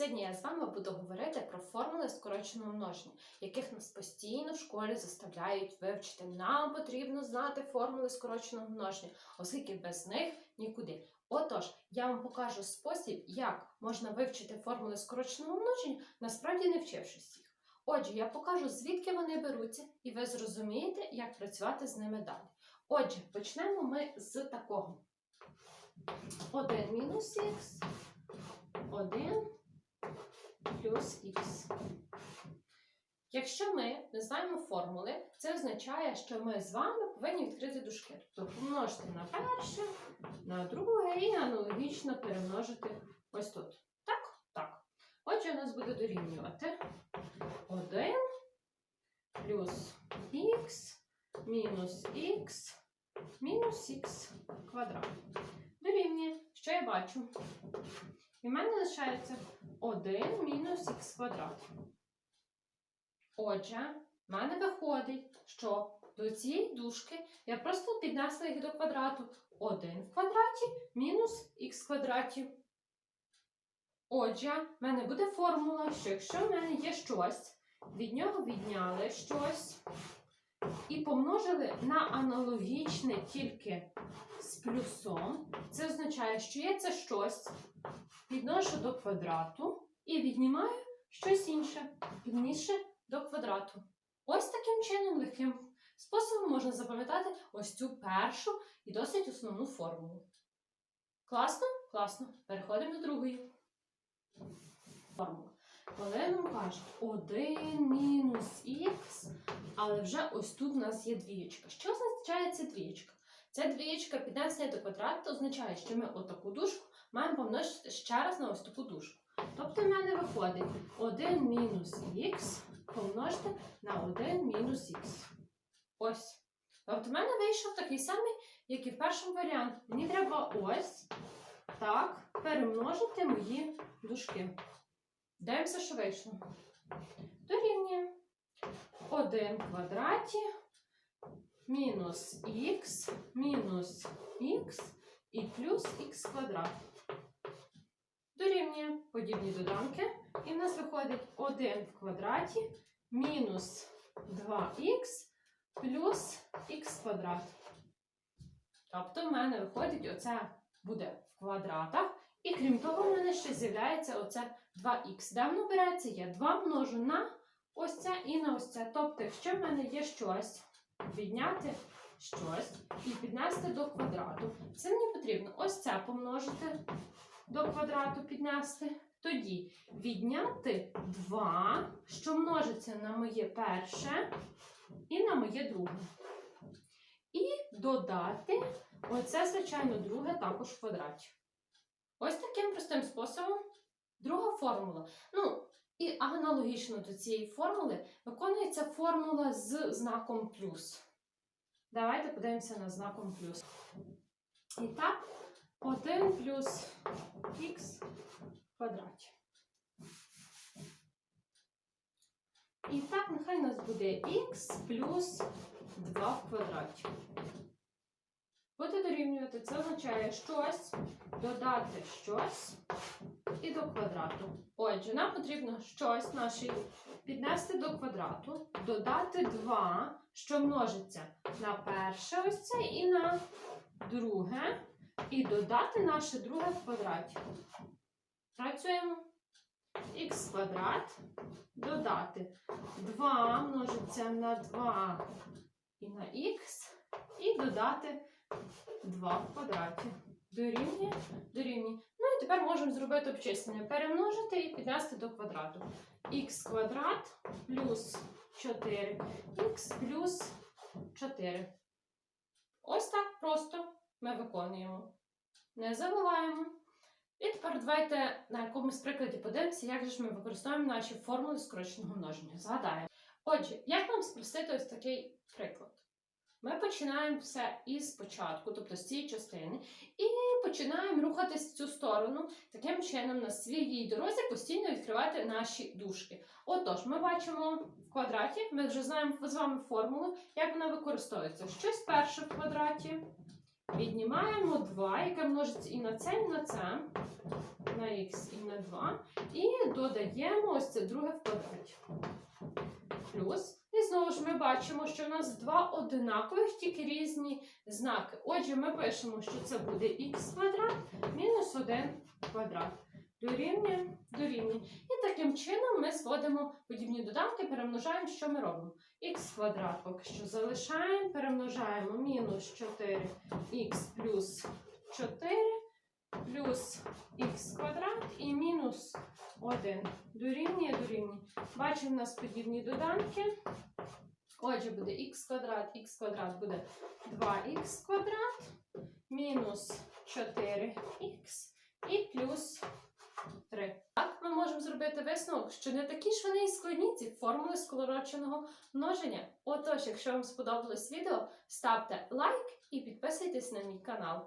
Сьогодні я з вами буду говорити про формули скороченого множення, яких нас постійно в школі заставляють вивчити. Нам потрібно знати формули скороченого множення, оскільки без них нікуди. Отож, я вам покажу спосіб, як можна вивчити формули скороченого множення, насправді не вчившись їх. Отже, я покажу, звідки вони беруться, і ви зрозумієте, як працювати з ними далі. Отже, почнемо ми з такого. 1 мінус х, 1 плюс х. Якщо ми не знаємо формули, це означає, що ми з вами повинні відкрити дужки. Тобто помножити на перше, на друге і аналогічно перемножити ось тут. Так? Так. Отже, у нас буде дорівнювати 1 плюс х мінус х мінус х квадрат. Дорівнює, що я бачу? І в мене лишається 1 мінус х квадрат. Отже, в мене виходить, що до цієї дужки я просто піднесла їх до квадрату. 1 в квадраті мінус х квадраті. Отже, в мене буде формула, що якщо в мене є щось, від нього відняли щось і помножили на аналогічне тільки з плюсом, це означає, що я це щось підношу до квадрату і віднімаю щось інше, підніше до квадрату. Ось таким чином легким способом можна запам'ятати ось цю першу і досить основну формулу. Класно? Класно. Переходимо до другої формули. Коли нам кажуть 1 мінус х, але вже ось тут у нас є двієчка. Що означає ця двієчка? Ця двієчка піднесення до квадрату означає, що ми отаку дужку маємо помножити ще раз на ось таку дужку. Тобто в мене виходить 1 мінус х помножити на 1 мінус х. Ось. Тобто в мене вийшов такий самий, як і в першому варіанті. Мені треба ось так перемножити мої дужки. Дивимося, що вийшло. Дорівнює 1 в квадраті мінус х мінус х і плюс х квадрат. Дорівнює подібні доданки. І в нас виходить 1 в квадраті мінус 2х плюс х квадрат. Тобто в мене виходить оце буде в квадратах. І крім того, в мене ще з'являється оце 2х. Де воно береться? Я 2 множу на ось це і на ось це. Тобто, якщо в мене є щось, відняти щось і піднести до квадрату, це мені потрібно ось це помножити до квадрату, піднести. Тоді відняти 2, що множиться на моє перше і на моє друге. І додати оце, звичайно, друге також в квадраті. Ось таким простим способом. Друга формула. Ну, і аналогічно до цієї формули виконується формула з знаком плюс. Давайте подивимося на знаком плюс. І так, 1 плюс х квадраті. І так, нехай у нас буде х плюс 2 в квадраті. Буде дорівнювати, це означає щось, додати щось і до квадрату. Отже, нам потрібно щось наше піднести до квадрату, додати 2, що множиться на перше ось це і на друге, і додати наше друге в квадраті. Працюємо. х квадрат додати 2 множиться на 2 і на х, і додати 2 в квадраті. Дорівнює, дорівнює. Ну і тепер можемо зробити обчислення. Перемножити і піднести до квадрату. х квадрат плюс 4, х плюс 4. Ось так просто ми виконуємо. Не забуваємо. І тепер давайте на якомусь прикладі подивимося, як же ж ми використовуємо наші формули скороченого множення. Згадаємо. Отже, як нам спростити ось такий приклад? Ми починаємо все із початку, тобто з цієї частини, і починаємо рухатись в цю сторону, таким чином на своїй дорозі постійно відкривати наші дужки. Отож, ми бачимо в квадраті, ми вже знаємо з вами формулу, як вона використовується. Щось перше в квадраті Віднімаємо 2, яке множиться і на це, і на це, на х і на 2. І додаємо ось це друге в квадраті. Плюс. І знову ж ми бачимо, що в нас два одинакових, тільки різні знаки. Отже, ми пишемо, що це буде х квадрат мінус 1 квадрат. Дорівнює, дорівнює. І таким чином ми зводимо подібні доданки, перемножаємо, що ми робимо. х квадрат поки що залишаємо, перемножаємо мінус 4х плюс 4 плюс х квадрат і мінус 1. Дорівнює, дорівнює. Бачимо, у нас подібні доданки. Отже, буде х квадрат, х квадрат буде 2х квадрат, мінус 4х і плюс 3. Так, ми можемо зробити висновок, що не такі ж вони і складні ці формули скороченого множення. Отож, якщо вам сподобалось відео, ставте лайк і підписуйтесь на мій канал.